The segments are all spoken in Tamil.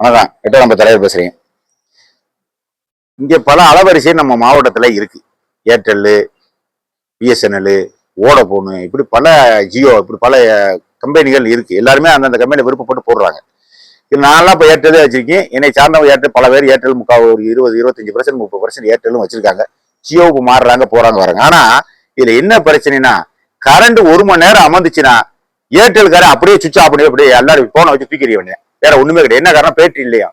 வணக்கம் எட்ட நம்ம தலைவர் பேசுறேன் இங்கே பல அலவரிசை நம்ம மாவட்டத்தில் இருக்கு. ஏர்டெல்லு பிஎஸ்என்எல் ஓடபோனு இப்படி பல ஜியோ இப்படி பல கம்பெனிகள் இருக்கு. எல்லாருமே அந்தந்த கம்பெனியில் விருப்பப்பட்டு போடுறாங்க. இது நான்லாம் இப்போ ஏர்டெல்லே வச்சிருக்கேன். என்னை சார்ந்தவங்க ஏர்டெல் பல பேர் ஏர்டெல் முக்கால் ஒரு இருபது இருபத்தஞ்சு பர்சன்ட் முப்பது பர்சன்ட் ஏர்டெல்லும் வச்சிருக்காங்க. ஜியோவுக்கு மாறுறாங்க போறாங்க வராங்க. ஆனா இதுல என்ன பிரச்சனைனா கரண்ட் ஒரு மணி நேரம் அமர்ந்துச்சுன்னா ஏர்டெல்காரன் அப்படியே சுவிட்ச் ஆஃப் பண்ணி அப்படியே எல்லாரும் போனை வச்சு தூக்கிறிய வேண்டிய வேற ஒண்ணுமே கிடையாது. என்ன காரணம்? பேட்டரி இல்லையா?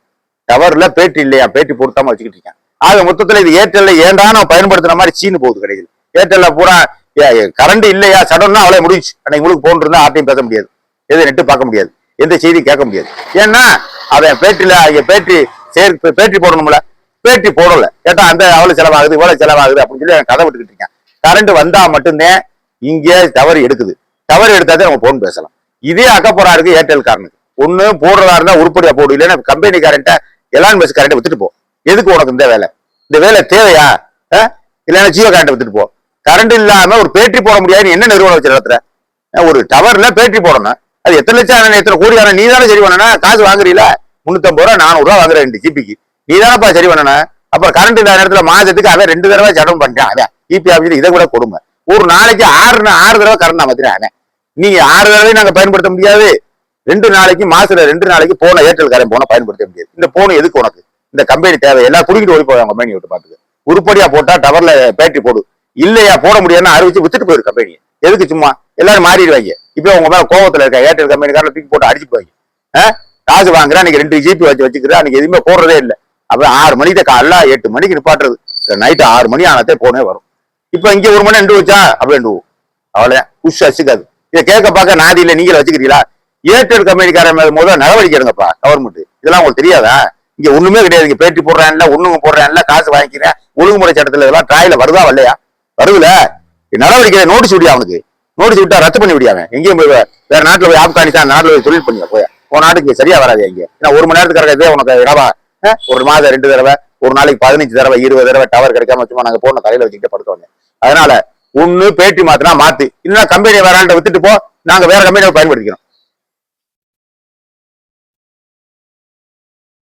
டவர்ல பேட்டரி இல்லையா? பேட்டரி பொருத்தாம வச்சுக்கிட்டு இருக்கேன். ஆக மொத்தத்துல இது ஏர்டெல்ல ஏண்டா நம்ம பயன்படுத்துற மாதிரி சீனு போகுது கிடையாது ஏர்டெல்ல பூரா கரண்ட் இல்லையா? சடன்னா அவளே முடிஞ்சு அன்னைக்கு உங்களுக்கு போன் இருந்தா ஆர்டையும் பேச முடியாது. எது நெட்டு பார்க்க முடியாது. எந்த செய்தியும் கேட்க முடியாது. ஏன்னா அவன் பேட்டரியில இங்க பேட்டரி சரி பேட்டரி போடணும்ல. பேட்டரி போடல. கேட்டா அந்த அவ்வளவு செலவாகுது இவ்வளவு செலவாகுது அப்படின்னு சொல்லி கதை விட்டுக்கிட்டு இருக்கேன். கரண்ட் வந்தா மட்டும்தான் இங்கே டவர் எடுக்குது. டவர் எடுத்தாதான் நம்ம போன் பேசலாம். இதே அக்கப்போரா இருக்கு ஏர்டெல் காரனுக்கு ஒண்ணு போடுறதா இருந்தா உருப்படியா போடு. இல்லைன்னா கம்பெனி கரண்ட்டை எலான் பஸ் கரண்ட்டை வித்துட்டு போ. எதுக்கு உனக்கு இந்த வேலை? இந்த வேலை தேவையா? இல்லைன்னா ஜியோ கரண்ட்டை வித்துட்டு போ. கரண்ட் இல்லாம ஒரு பேட்டரி போட முடியாது. என்ன நிறுவனம் வச்சு நடத்துற? ஒரு டவர்ல பேட்டரி போடணும். அது எத்தனை லட்சம் ஆனா எத்தனை கோடி ஆனா நீ தானே சரி பண்ணனா? காசு வாங்குறீல? முன்னூத்தம்பது ரூபா நானூறு ரூபா ரெண்டு ஜிபிக்கு நீ தானப்பா சரி பண்ணனா? அப்புறம் கரண்ட் இல்லாத நேரத்துல மாதத்துக்கு அவன் ரெண்டு தடவை சடம் பண்ணிட்டான் அவன். இபி ஆஃபீஸ் இதை கூட கொடுமை. ஒரு நாளைக்கு ஆறு ஆறு தடவை கரண்ட் மாத்திரான் அவன். நீங்க ஆறு தடவை நாங்க பயன்படுத்த முடியாது. ரெண்டு நாளைக்கு மாசத்துல ரெண்டு நாளைக்கு போன ஏர்டெல் காரன் போன பயன்படுத்த முடியாது. இந்த போன் எதுக்கு உனக்கு? இந்த கம்பெனி தேவை. எல்லாம் குடிக்கிட்டு ஓடி போவாங்க கம்பெனி விட்டு பாத்துக்கு உருப்படியா போட்டா டவர்ல பேட்டரி போடு. இல்லையா போட முடியாதுன்னு அறிவிச்சு வித்துட்டு போயிரு கம்பெனி எதுக்கு சும்மா? எல்லாரும் மாறிடுவாங்க. இப்போ உங்க மேல கோவத்துல இருக்க ஏர்டெல் கம்பெனிக்காரன் தூக்கி போட்டு அடிச்சு போவாங்க காசு வாங்குற அன்னைக்கு ரெண்டு ஜிபி வச்சு வச்சுக்கிறேன் அன்னைக்கு எதுவுமே போடுறதே இல்லை. அப்ப ஆறு மணிக்கு காலைல எட்டு மணிக்கு நிப்பாட்டுறது. நைட்டு ஆறு மணி ஆனதே போனே வரும். இப்போ இங்க ஒரு மணி ரெண்டு வச்சா அப்படி ரெண்டு போகும். உஷ் வச்சுக்காது இதை கேட்க பார்க்க நாதி இல்லை நீங்களே வச்சுக்கிறீங்களா? ஏர்டெல் கம்பெனிக்காரன் மேல முதல்ல நடவடிக்கை எடுங்கப்பா கவர்மெண்ட் இதெல்லாம் உங்களுக்கு தெரியாதா? இங்க ஒண்ணுமே கிடையாது. இங்க பேட்டி போடுறான்ல ஒண்ணுங்க போடுறான்ல காசு வாங்கிக்கிறேன் ஒழுங்குமுறை சட்டத்துல இதெல்லாம் ட்ராயில வருதா வரலையா? வருதுல. நடவடிக்கை நோட்டீஸ் விடியா அவனுக்கு. நோட்டீஸ் விட்டா ரத்து பண்ணி விடியாவன் எங்கேயும் போய் வேற நாட்டுல போய் ஆப்கானிஸ்தான் நாட்டுல போய் தொழில் பண்ணியா போய்? உன் நாட்டுக்கு சரியா வராது இங்க. ஏன்னா ஒரு மணி நேரத்துக்கு கிடையாது உனக்கு இடவா? ஒரு மாதம் ரெண்டு தடவை ஒரு நாளைக்கு பதினஞ்சு தடவை இருபது தடவை டவர் கிடைக்காம சும்மா நாங்க போன தலையில வச்சுக்கிட்டு படுத்தோம். அதனால ஒண்ணு பேட்டி மாத்தினா மாத்து. இல்லைன்னா கம்பெனி வேறாண்ட வித்துட்டு போ. நாங்க வேற கம்பெனியை பயன்படுத்திக்கிறோம்.